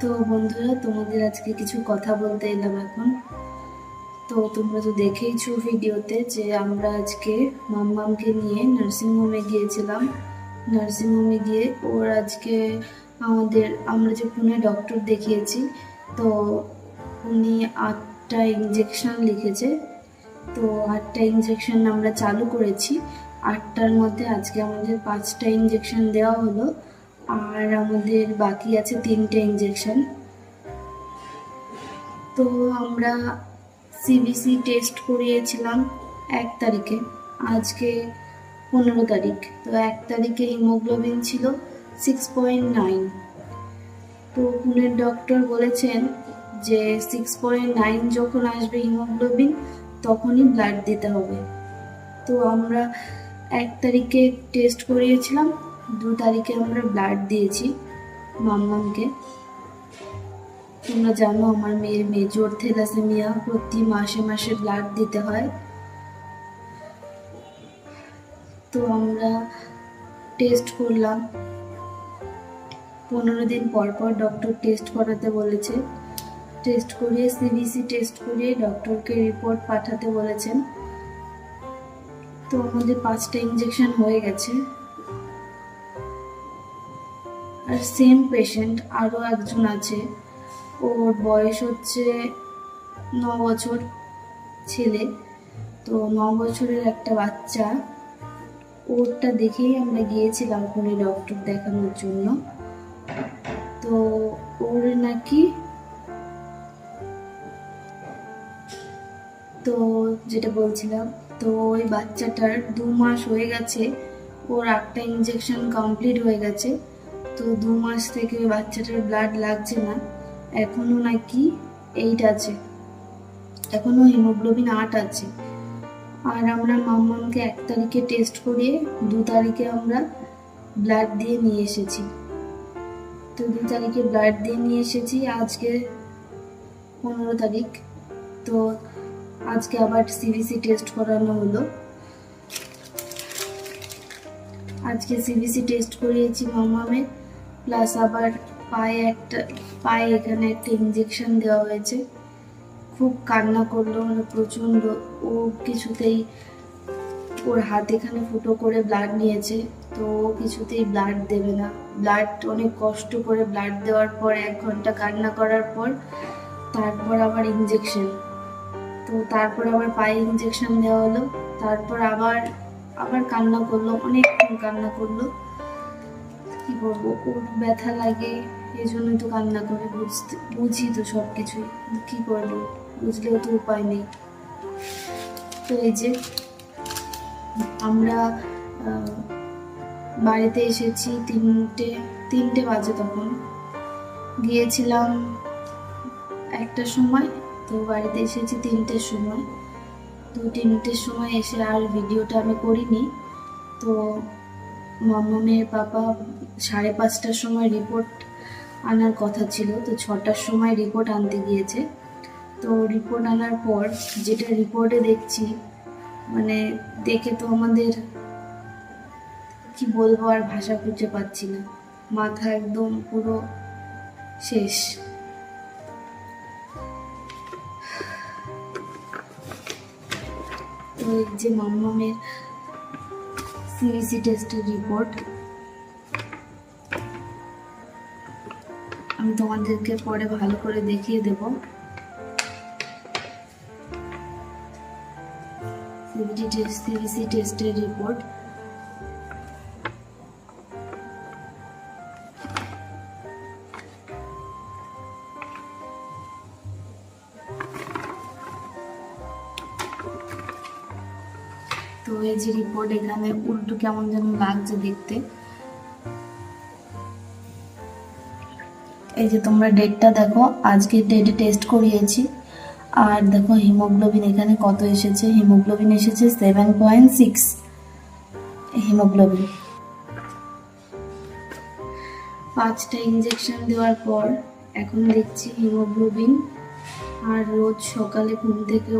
তো বন্ধুরা, তোমাদের আজকে কিছু কথা বলতে এলাম এখন। তো তোমরা তো দেখেইছো ভিডিওতে যে আমরা আজকে মাম্মামকে নিয়ে নার্সিংহোমে গিয়েছিলাম। নার্সিংহোমে গিয়ে ওর আজকে আমাদের, আমরা যে পুনে ডক্টর দেখিয়েছি, তো উনি আটটা ইঞ্জেকশন লিখেছে। তো আটটা ইঞ্জেকশন আমরা চালু করেছি। আটটার মধ্যে আজকে আমাদের পাঁচটা ইঞ্জেকশন দেওয়া হলো। আর আমাদের বাকি আছে তিনটে ইঞ্জেকশন তো আমরা সিবিসি টেস্ট করিয়েছিলাম এক তারিখে। আজকে পনেরো তারিখ। তো এক তারিখে হিমোগ্লোবিন ছিল সিক্স পয়েন্ট নাইন তো পুনের ডক্টর বলেছেন যে সিক্স পয়েন্ট নাইন যখন আসবে হিমোগ্লোবিন তখনই ব্লাড দিতে হবে। তো আমরা এক তারিখে টেস্ট করিয়েছিলাম। দু তারিখে আমরা ব্লাড দিয়েছি মাম্মামকে। তোমরা জানো আমার মেয়ের মেজর থ্যালাসেমিয়া প্রতি মাসে মাসে ব্লাড দিতে হয়। তো আমরা টেস্ট করলাম। পনেরো দিন পর পর ডক্টর টেস্ট করাতে বলেছে। টেস্ট করিয়ে সিবিসি টেস্ট করিয়ে ডক্টরকে রিপোর্ট পাঠাতে বলেছেন। তো আমাদের পাঁচটা ইঞ্জেকশন হয়ে গেছে। আর সেম পেশেন্ট আরও একজন আছে। ওর বয়স হচ্ছে ন বছর ছেলে। তো ন বছরের একটা বাচ্চা। ওরটা দেখেই আমরা গিয়েছিলাম পুনে ডক্টর দেখানোর জন্য। তো ওর নাকি তো যেটা বলছিলাম, তো ওই বাচ্চাটার দু মাস হয়ে গেছে। ওর একটা ইঞ্জেকশন কমপ্লিট হয়ে গেছে। তো দু মাস থেকে বাচ্চাটার ব্লাড লাগছে না। এখনও নাকি এইট আছে। এখনও হিমোগ্লোবিন আট আছে। আর আমরা মাম্মামকে এক তারিখে টেস্ট করিয়ে দু তারিখে আমরা ব্লাড দিয়ে নিয়ে এসেছি। তো দু তারিখে ব্লাড দিয়ে নিয়ে এসেছি, আজকে পনেরো তারিখ। তো আজকে আবার সিবিসি টেস্ট করানো হলো। আজকে সিবিসি টেস্ট করিয়েছি মামামের প্লাস আবার পায়ে একটা, পায়ে এখানে একটা ইঞ্জেকশন দেওয়া হয়েছে। খুব কান্না করল মানে প্রচণ্ড। ও কিছুতেই ওর হাত এখানে ফুটো করে ব্লাড নিয়েছে। তো ও কিছুতেই ব্লাড দেবে না। ব্লাড অনেক কষ্ট করে ব্লাড দেওয়ার পর এক ঘণ্টা কান্না করার পর তারপর আবার ইঞ্জেকশন তো তারপর আবার পায়ে ইঞ্জেকশন দেওয়া হলো। তারপর আবার আবার কান্না করল, অনেকক্ষণ কান্না করল। করব ওর ব্যথা লাগে এই জন্যই তো কান্না করে, বুঝতে, বুঝি তো সব কিছুই কি করব, বুঝলেও তো উপায় নেই। তো এই যে, আমরা বাড়িতে এসেছি তিনটে তিনটে বাজে তখন। গিয়েছিলাম একটা সময়, তো বাড়িতে এসেছি তিনটের সময়। তো তিনটের সময় এসে আর ভিডিওটা আমি করিনি। তো মামামের পাপা সাড়ে পাঁচটার সময় রিপোর্ট আনার কথা ছিল, তো ছটার সময় রিপোর্ট আনতে গিয়েছে। তো রিপোর্ট আনার পর যেটা রিপোর্টে দেখছি মানে দেখে তো আমাদের কি বলব আর ভাষা খুঁজে পাচ্ছি না। মাথা একদম পুরো শেষ। তো যে মাম্মামের সিবিসি টেস্টের রিপোর্ট আমি তোমাদেরকে পরে ভালো করে দেখিয়ে দেব। সিবিটি সিবিসি টেস্টের রিপোর্ট তো যে রিপোর্ট এখানে উল্টো কেমন যেন লাগছে দেখতে। এই যে তোমরা ডেটটা দেখো, আজকে ডেটে টেস্ট করিয়েছি। আর দেখো হিমোগ্লোবিন এখানে কত এসেছে? হিমোগ্লোবিন এসেছে সেভেন পয়েন্ট সিক্স হিমোগ্লোবিন পাঁচটা ইঞ্জেকশন দেওয়ার পর এখন দেখছি হিমোগ্লোবিন আর রোজ সকালে ঘুম থেকে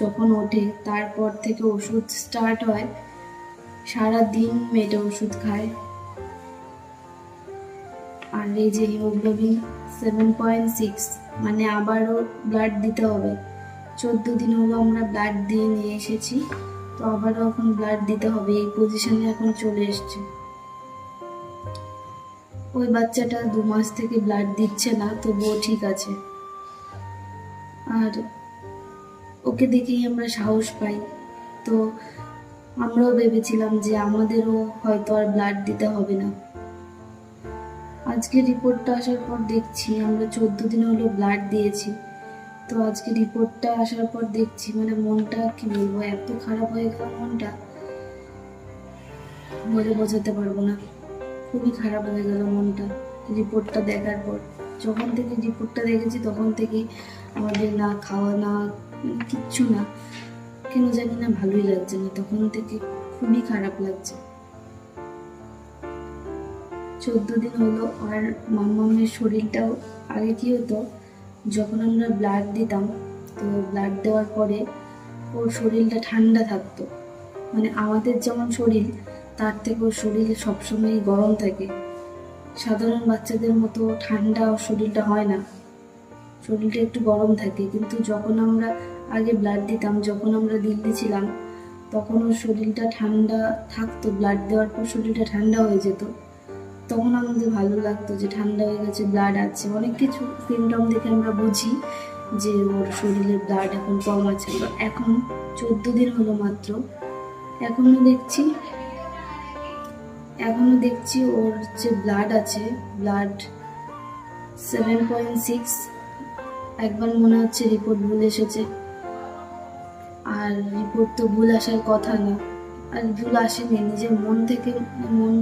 যখন ওঠে, তারপর থেকে ওষুধ স্টার্ট হয়। সারা দিন মেয়েটা ওষুধ খায়। আর এই যে হিমোগ্লোবিন সেভেন পয়েন্ট সিক্স মানে আবারও ব্লাড দিতে হবে। চোদ্দ দিন হলো আমরা ব্লাড দিয়ে নিয়ে এসেছি, তো আবারও এখন ব্লাড দিতে হবে। এই পজিশনে এখন চলে এসছে। ওই বাচ্চাটা দু মাস থেকে ব্লাড দিচ্ছে না, তবুও ঠিক আছে। আর ওকে দেখেই আমরা সাহস পাই। তো আমরাও ভেবেছিলাম যে আমাদেরও হয়তো আর ব্লাড দিতে হবে না। আজকে রিপোর্টটা আসার পর দেখছি, আমরা চোদ্দ দিন হলো ব্লাড দিয়েছি। তো আজকে রিপোর্টটা আসার পর দেখছি মানে মনটা কি বলব, এত খারাপ হয়ে গেল মনটা। বলে বোঝাতে পারব না। খুবই খারাপ হয়ে গেল মনটা রিপোর্টটা দেখার পর। যখন থেকে রিপোর্টটা দেখেছি, তখন থেকেই আমাদের না খাওয়া, না কিচ্ছু না। কেন জানি না ভালোই লাগছে না, তখন থেকে খুবই খারাপ লাগছে। চোদ্দ দিন হলো আর মাম্মামের শরীরটাও আগে কি হতো, যখন আমরা ব্লাড দিতাম, তো ব্লাড দেওয়ার পরে ওর শরীরটা ঠান্ডা থাকতো। মানে আমাদের যেমন শরীর, তার থেকে ওর শরীর সবসময় গরম থাকে। সাধারণ বাচ্চাদের মতো ঠান্ডা ওর শরীরটা হয় না। শরীরটা একটু গরম থাকে, কিন্তু যখন আমরা আগে ব্লাড দিতাম, যখন আমরা দিল্লি ছিলাম, তখন ওর শরীরটা ঠান্ডা থাকতো ব্লাড দেওয়ার পর শরীরটা ঠান্ডা হয়ে যেত। তখন আমাদের ভালো লাগতো যে ঠান্ডা হয়ে গেছে ব্লাড আছে। অনেক কিছু সিমটম দেখে আমরা বুঝি যে ওর শরীরে ব্লাড এখন কম আছে। এখন চোদ্দ দিন হলো মাত্র। এখনও দেখছি এখনও দেখছি ওর যে ব্লাড আছে ব্লাড সেভেন পয়েন্ট সিক্স একবার মনে হচ্ছে রিপোর্ট ভুল এসেছে। আর রিপোর্ট তো ভুল আসার কথা না। আর ভুল আসেনি, নিজের মন থেকে মন,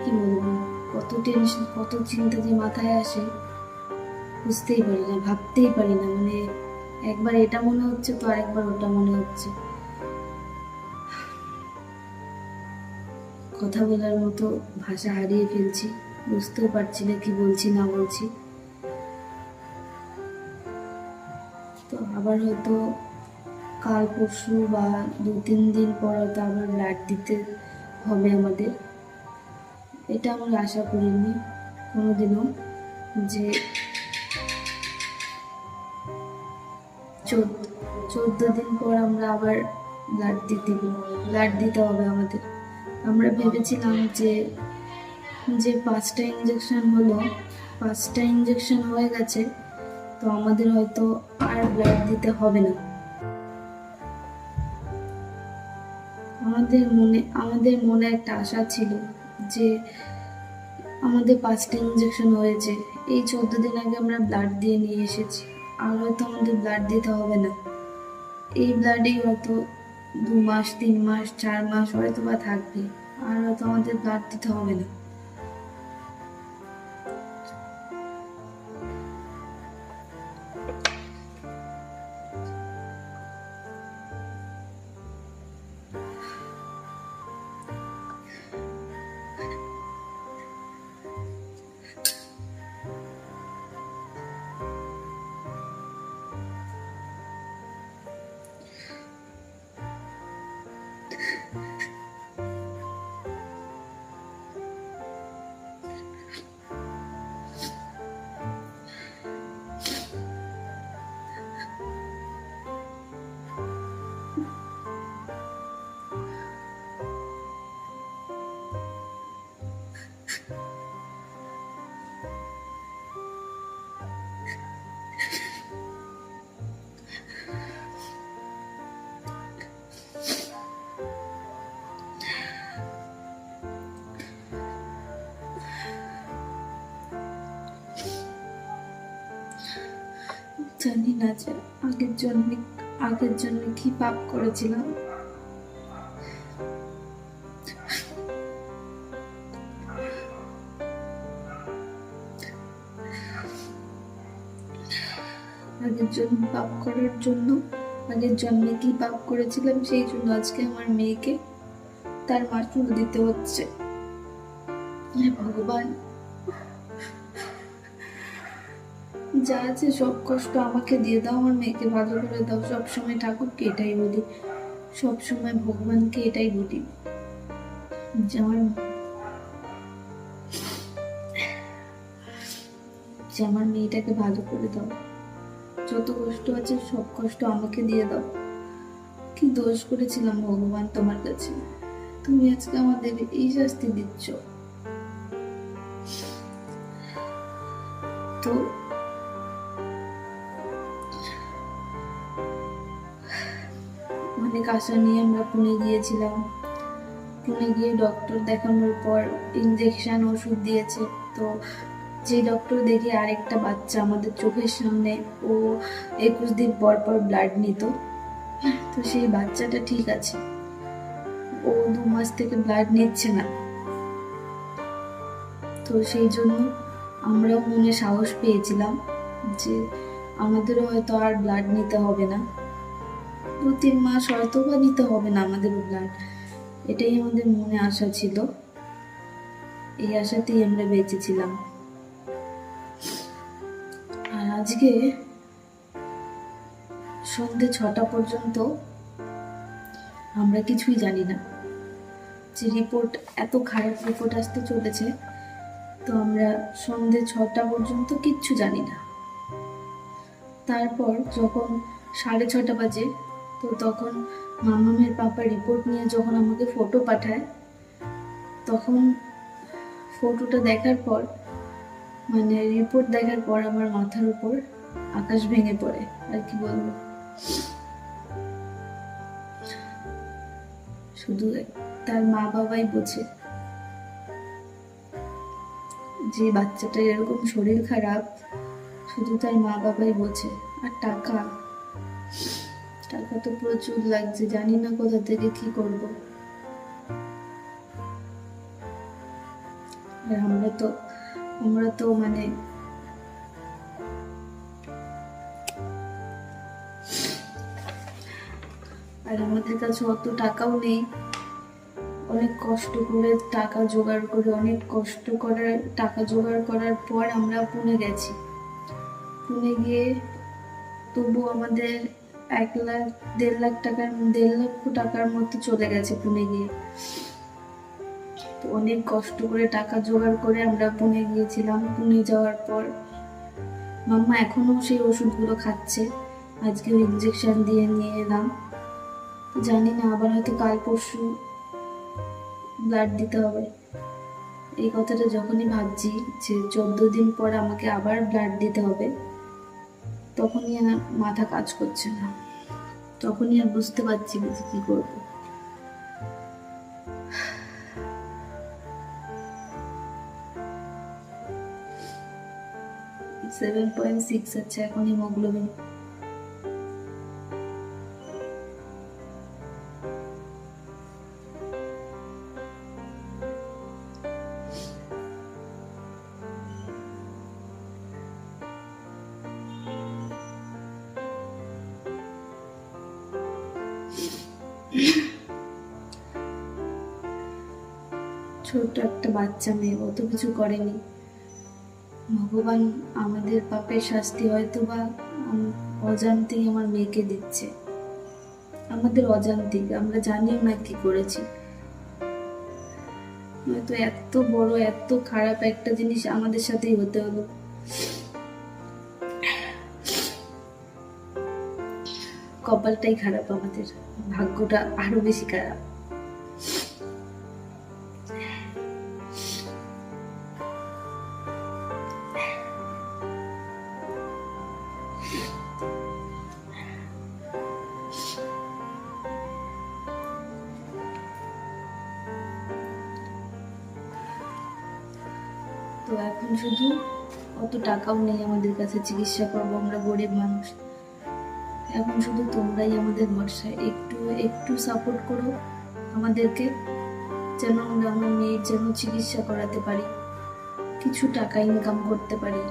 কি বলব? কত টেনশন কত চিন্তা যে মাথায় আসে, বুঝতেই পারি না, ভাবতেই পারি না। মানে একবার এটা মনে হচ্ছে তো আরেকবার ওটা মনে হচ্ছে। কথা বলার মতো ভাষা হারিয়ে ফেলছি, বুঝতেও পারছি না কি বলছি, না বলছি। আবার হয়তো কাল পরশু বা দু তিন দিন পর হয়তো আবার ব্লাড দিতে হবে আমাদের। এটা আমরা আশা করিনি কোনোদিনও যে চোদ্দ দিন পর আমরা আবার ব্লাড দিতে ব্লাড দিতে হবে আমাদের। আমরা ভেবেছিলাম যে যে পাঁচটা ইঞ্জেকশন হলো, পাঁচটা ইঞ্জেকশন হয়ে গেছে তো আমাদের হয়তো আর ব্লাড দিতে হবে না। আমাদের মনে আমাদের মনে একটা আশা ছিল যে আমাদের পাঁচটা ইঞ্জেকশন হয়েছে। এই চোদ্দ দিন আগে আমরা ব্লাড দিয়ে নিয়ে এসেছি। আর হয়তো আমাদের ব্লাড দিতে হবে না। এই ব্লাডেই হয়তো দু মাস, তিন মাস, চার মাস হয়তো বা থাকবে। আর হয়তো আমাদের ব্লাড দিতে হবে না। জানি না যে আগের জন্মে আগের জন্মে কি পাপ করেছিলাম। আগের জন্ম পাপ করার জন্য আগের জন্মে কি পাপ করেছিলাম সেই জন্য আজকে আমার মেয়েকে তার মাসুল দিতে হচ্ছে। ভগবান। যা আছে সব কষ্ট আমাকে দিয়ে দাও, আমার মেয়েকে ভালো করে দাও। সবসময় ঠাকুরকে এটাই বলি। সবসময় ভগবানকে এটাই বলি। যে আমার যে আমার মেয়েটাকে ভালো করে দাও। যত কষ্ট আছে সব কষ্ট আমাকে দিয়ে দাও। কি দোষ করেছিলাম ভগবান তোমার কাছে? তুমি আজকে আমাদের এই শাস্তি দিচ্ছ। তো আশা নিয়ে আমরা পুনে গিয়েছিলাম। পুনে গিয়ে ডক্টর দেখানোর পর ইঞ্জেকশন ওষুধ দিয়েছে। তো যে ডক্টর দেখে আরেকটা বাচ্চা আমাদের চোখের সামনে, ও একুশ দিন পর পর ব্লাড নিত। তো সেই বাচ্চাটা ঠিক আছে। ও দু মাস থেকে ব্লাড নিচ্ছে না। তো সেই জন্য আমরাও মনে সাহস পেয়েছিলাম যে আমাদেরও হয়তো আর ব্লাড নিতে হবে না। তিন মাস হয়তো বা নিতে হবে না আমাদের ব্লাড এটাই আমাদের মনে আশা ছিল। এই আশাতেই আমরা বেঁচেছিলাম আর আজকে সন্ধে ছটা পর্যন্ত আমরা কিছুই জানি না। যে রিপোর্ট এত খারাপ রিপোর্ট আসতে চলেছে, তো আমরা সন্ধে ছটা পর্যন্ত কিচ্ছু জানি না। তারপর যখন সাড়ে ছটা বাজে তো তখন মামামের পাপা রিপোর্ট নিয়ে যখন আমাকে ফটো পাঠায়, তখন ফটোটা দেখার পর মানে রিপোর্ট দেখার পর আমার মাথার উপর আকাশ ভেঙে পড়ে, আর কি বলব। শুধু তার মা বাবাই বোঝে যে বাচ্চাটার এরকম শরীর খারাপ, শুধু তার মা বাবাই বোঝে, আর টাকা। টাকা তো প্রচুর লাগছে, জানি না কোথা থেকে কি করব। আর আমরা তো আমরা তো মানে আর আমাদের কাছে অত টাকাও নেই। অনেক কষ্ট করে টাকা জোগাড় করে, অনেক কষ্ট করে টাকা জোগাড় করার পর আমরা পুনে গেছি। পুনে গিয়ে তবু আমাদের এক লাখ, দেড় লাখ টাকার, দেড় লক্ষ টাকার মতো চলে গেছে পুনে গিয়ে। তো অনেক কষ্ট করে টাকা জোগাড় করে আমরা পুনে গিয়েছিলাম। পুনে যাওয়ার পর মাম্মা এখনও সেই ওষুধগুলো খাচ্ছে। আজকে ইঞ্জেকশন দিয়ে নিয়ে এলাম। জানি না, আবার হয়তো কাল পরশু ব্লাড দিতে হবে। এই কথাটা যখনই ভাবছি যে চোদ্দ দিন পর আমাকে আবার ব্লাড দিতে হবে। তখনই আর মাথা কাজ করছে না। তখনই আর বুঝতে পারছি না যে কি করব। সেভেন পয়েন্ট সিক্স আছে এখন হিমোগ্লোবিন বাচ্চা মেয়ে, অত কিছু করেনি। ভগবান আমাদের পাপের শাস্তি হয়তো বা অজান্তেই আমার মেয়েকে দিচ্ছে। আমাদের অজান্তিক আমরা জানিও না কি করেছি। হয়তো এত বড়, এত খারাপ একটা জিনিস আমাদের সাথেই হতে হলো কপালটাই খারাপ আমাদের, ভাগ্যটা আরও বেশি খারাপ। তো এখন শুধু অত টাকাও নেই আমাদের কাছে, চিকিৎসা করব আমরা গরিব মানুষ। এখন শুধু তোমরাই আমাদের ভরসা একটু একটু সাপোর্ট করো আমাদেরকে, যেন আমরা আমার মেয়ের যেন চিকিৎসা করাতে পারি, কিছু টাকা ইনকাম করতে পারি।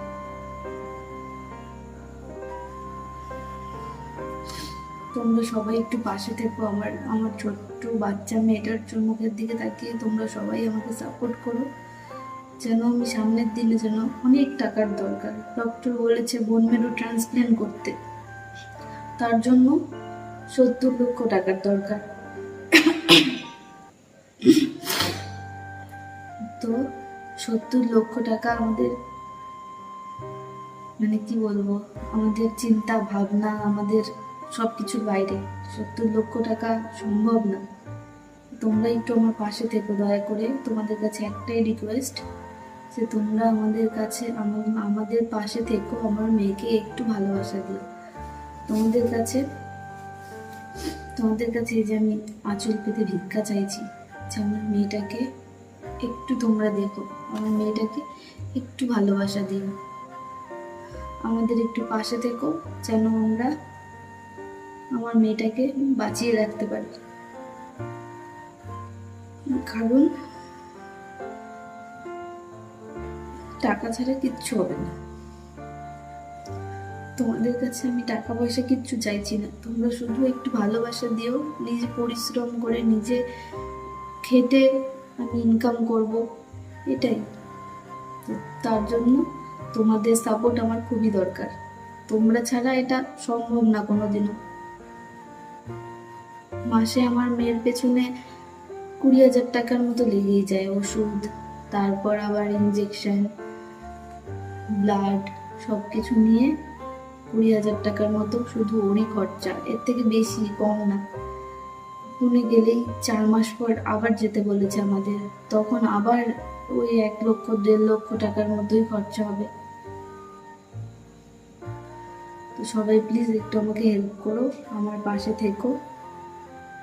তোমরা সবাই একটু পাশে থেকো, আমার আমার ছোট্ট বাচ্চা মেয়েটার মুখের দিকে তাকিয়ে তোমরা সবাই আমাকে সাপোর্ট করো। যেন আমি সামনের দিনে যেন অনেক টাকার দরকার। ডক্টর বলেছে বোন মেরু ট্রান্সপ্ল্যান্ট করতে। তার জন্য সত্তর লক্ষ টাকার দরকার। তো সত্তর লক্ষ টাকা আমাদের মানে কি বলব, আমাদের চিন্তা ভাবনা, আমাদের সব কিছুর বাইরে। সত্তর লক্ষ টাকা সম্ভব না। তোমরা একটু আমার পাশে থেকো, দয়া করে তোমাদের কাছে একটাই রিকোয়েস্ট যে তোমরা আমাদের কাছে আমাদের পাশে থেকো, আমার মেয়েকে একটু ভালোবাসা দিও। তোমাদের কাছে তোমাদের কাছে যে আমি আঁচল পেতে ভিক্ষা চাইছি, যে আমার মেয়েটাকে একটু তোমরা দেখো, আমার মেয়েটাকে একটু ভালোবাসা দিও। আমাদের একটু পাশে থেকো, যেন আমরা আমার মেয়েটাকে বাঁচিয়ে রাখতে পারি। কারণ টাকা ছাড়া কিচ্ছু হবে না। তোমাদের কাছে আমি টাকা পয়সা কিচ্ছু চাইছি না। তোমরা শুধু একটু ভালোবাসা দিও, নিজে পরিশ্রম করে নিজে খেটে আমি ইনকাম করব। এটাই। তার জন্য তোমাদের সাপোর্ট আমার খুবই দরকার। তোমরা ছাড়া এটা সম্ভব না কোনোদিনও। মাসে আমার মেয়ের পেছনে কুড়ি হাজার টাকার মতো লেগেই যায় ওষুধ, তারপর আবার ইঞ্জেকশন ব্লাড সব কিছু নিয়ে কুড়ি হাজার টাকার মতো শুধু ওরই খরচা। এর থেকে বেশি কম না। পুনে গেলেই চার মাস পর আবার যেতে বলেছে আমাদের। তখন আবার ওই এক লক্ষ, দেড় লক্ষ টাকার মতোই খরচা হবে। তো সবাই প্লিজ একটু আমাকে হেল্প করো, আমার পাশে থেকো।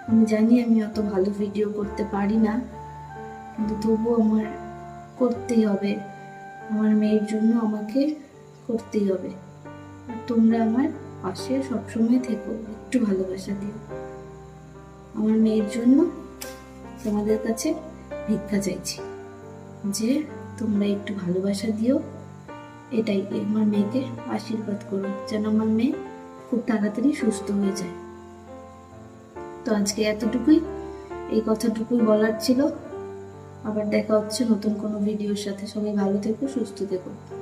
আমি জানি আমি অত ভালো ভিডিও করতে পারি না, কিন্তু তবুও আমার করতেই হবে। আমার মেয়ের জন্য আমাকে করতেই হবে। আর তোমরা আমার পাশে সবসময় থেকো, একটু ভালোবাসা দিও। আমার মেয়ের জন্য তোমাদের কাছে ভিক্ষা চাইছি যে তোমরা একটু ভালোবাসা দিও, এটাই। আমার মেয়েকে আশীর্বাদ করো যেন আমার মেয়ে খুব তাড়াতাড়ি সুস্থ হয়ে যায়। তো আজকে এতটুকুই। এই কথাটুকুই বলার ছিল। আবার দেখা হচ্ছে নতুন কোনো ভিডিওর সাথে। সবাই ভালো থেকো সুস্থ থেকো।